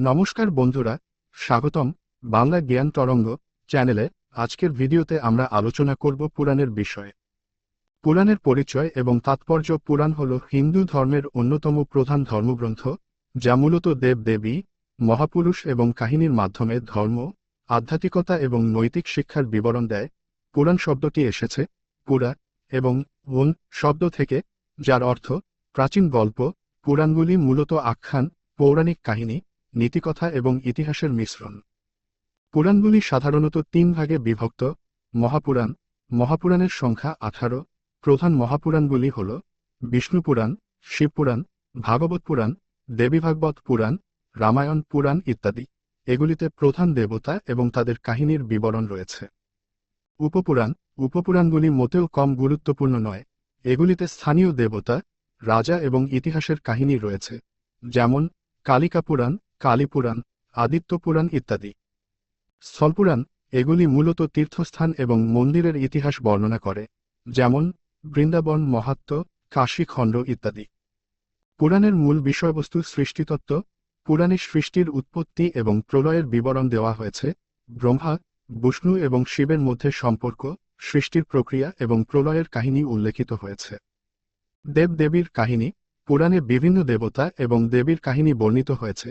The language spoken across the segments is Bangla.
নমস্কার বন্ধুরা, স্বাগতম বাংলা জ্ঞান তরঙ্গ চ্যানেলে। আজকের ভিডিওতে আমরা আলোচনা করব পুরাণের বিষয়ে। পুরাণের পরিচয় এবং তাৎপর্য পুরাণ হল হিন্দু ধর্মের অন্যতম প্রধান ধর্মগ্রন্থ, যা মূলত দেব-দেবী, মহাপুরুষ এবং কাহিনীর মাধ্যমে ধর্ম, আধ্যাত্মিকতা এবং নৈতিক শিক্ষার বিবরণ দেয়। পুরাণ শব্দটি এসেছে পুরা এবং ওন শব্দ থেকে, যার অর্থ প্রাচীন গল্প। পুরাণগুলি মূলত আখ্যান, পৌরাণিক কাহিনী নীতিকথা এবং ইতিহাসের মিশ্রণ। পুরাণগুলি সাধারণত তিন ভাগে বিভক্ত, মহাপুরাণ, মহাপুরাণের সংখ্যা আঠারো, প্রধান মহাপুরাণগুলি হল বিষ্ণুপুরাণ, শিবপুরাণ ভাগবত পুরাণ দেবীভাগবত পুরাণ, রামায়ণ পুরাণ ইত্যাদি। এগুলিতে প্রধান দেবতা এবং তাদের কাহিনীর বিবরণ রয়েছে। উপপুরাণ, উপপুরাণগুলি মোটেও কম গুরুত্বপূর্ণ নয়। এগুলিতে স্থানীয় দেবতা, রাজা এবং ইতিহাসের কাহিনী রয়েছে। যেমন কালিকা পুরাণ কালীপুরাণ আদিত্য পুরাণ ইত্যাদি। স্থলপুরাণ এগুলি মূলত তীর্থস্থান এবং মন্দিরের ইতিহাস বর্ণনা করে, যেমন বৃন্দাবন, মহাত্ম কাশীখণ্ড ইত্যাদি। পুরাণের মূল বিষয়বস্তু সৃষ্টিতত্ত্ব পুরাণে সৃষ্টির উৎপত্তি এবং প্রলয়ের বিবরণ দেওয়া হয়েছে, ব্রহ্মা, বিষ্ণু এবং শিবের মধ্যে সম্পর্ক, সৃষ্টির প্রক্রিয়া এবং প্রলয়ের কাহিনী উল্লেখিত হয়েছে। দেবদেবীর কাহিনী, পুরাণে বিভিন্ন দেবতা এবং দেবীর কাহিনী বর্ণিত হয়েছে।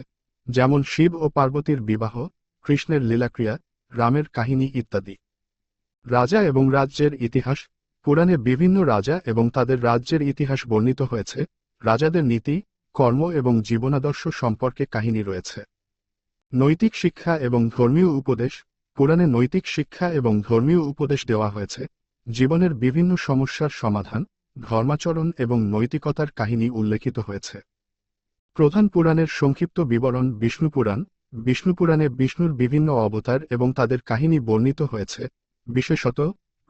যেমন শিব ও পার্বতীর বিবাহ, কৃষ্ণের লীলাক্রিয়া, রামের কাহিনী ইত্যাদি। রাজা এবং রাজ্যের ইতিহাস, পুরাণে বিভিন্ন রাজা এবং তাদের রাজ্যের ইতিহাস বর্ণিত হয়েছে, রাজাদের নীতি, কর্ম এবং জীবনাদর্শ সম্পর্কে কাহিনী রয়েছে। নৈতিক শিক্ষা এবং ধর্মীয় উপদেশ, পুরাণে নৈতিক শিক্ষা এবং ধর্মীয় উপদেশ দেওয়া হয়েছে, জীবনের বিভিন্ন সমস্যার সমাধান, ধর্মাচরণ এবং নৈতিকতার কাহিনী উল্লেখিত হয়েছে। প্রধান পুরাণের সংক্ষিপ্ত বিবরণ বিষ্ণু পুরাণ, বিষ্ণু পুরাণে বিষ্ণুর বিভিন্ন অবতার এবং তাদের কাহিনী বর্ণিত হয়েছে, বিশেষত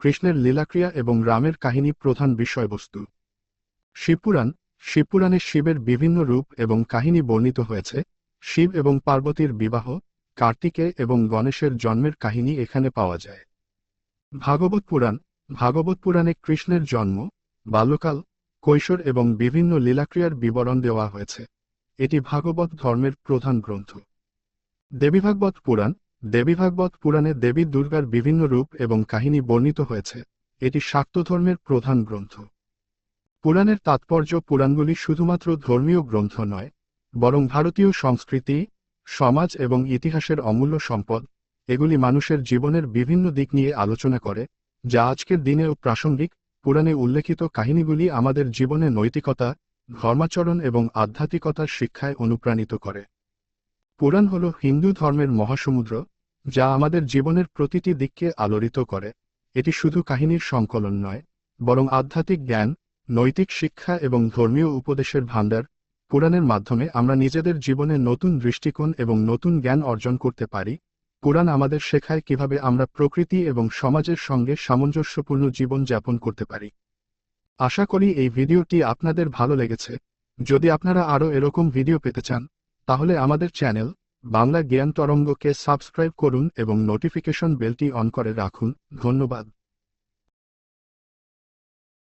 কৃষ্ণের লীলাক্রিয়া এবং রামের কাহিনী প্রধান বিষয়বস্তু। শিবপুরাণ, শিবপুরাণে শিবের বিভিন্ন রূপ এবং কাহিনী বর্ণিত হয়েছে, শিব এবং পার্বতীর বিবাহ, কার্তিকে এবং গণেশের জন্মের কাহিনী এখানে পাওয়া যায়। ভাগবত পুরাণ, ভাগবত পুরাণে কৃষ্ণের জন্ম, বাল্যকাল, কৈশোর এবং বিভিন্ন লীলাক্রিয়ার বিবরণ দেওয়া হয়েছে। এটি ভাগবত ধর্মের প্রধান গ্রন্থ। দেবীভাগবত পুরাণ দেবীভাগবত পুরাণে দেবী দুর্গার বিভিন্ন রূপ এবং কাহিনী বর্ণিত হয়েছে। এটি শাক্ত ধর্মের প্রধান গ্রন্থ। পুরাণের তাৎপর্য পুরাণগুলি শুধুমাত্র ধর্মীয় গ্রন্থ নয়, বরং ভারতীয় সংস্কৃতি, সমাজ এবং ইতিহাসের অমূল্য সম্পদ, এগুলি মানুষের জীবনের বিভিন্ন দিক নিয়ে আলোচনা করে, যা আজকের দিনেও প্রাসঙ্গিক, পুরাণে উল্লেখিত কাহিনীগুলি আমাদের জীবনে নৈতিকতা ধর্মাচরণ এবং আধ্যাত্মিকতার শিক্ষায় অনুপ্রাণিত করে। পুরাণ হল হিন্দু ধর্মের মহাসমুদ্র, যা আমাদের জীবনের প্রতিটি দিককে আলোড়িত করে। এটি শুধু কাহিনীর সংকলন নয়, বরং আধ্যাত্মিক জ্ঞান, নৈতিক শিক্ষা এবং ধর্মীয় উপদেশের ভাণ্ডার। পুরাণের মাধ্যমে আমরা নিজেদের জীবনে নতুন দৃষ্টিকোণ এবং নতুন জ্ঞান অর্জন করতে পারি। পুরাণ আমাদের শেখায় কীভাবে আমরা প্রকৃতি এবং সমাজের সঙ্গে সামঞ্জস্যপূর্ণ জীবন যাপন করতে পারি। আশা করি এই ভিডিওটি আপনাদের ভালো লেগেছে। যদি আপনারা আরও এরকম ভিডিও পেতে চান, তাহলে আমাদের চ্যানেল বাংলা জ্ঞান তরঙ্গকে সাবস্ক্রাইব করুন এবং নোটিফিকেশন বেলটি অন করে রাখুন। ধন্যবাদ।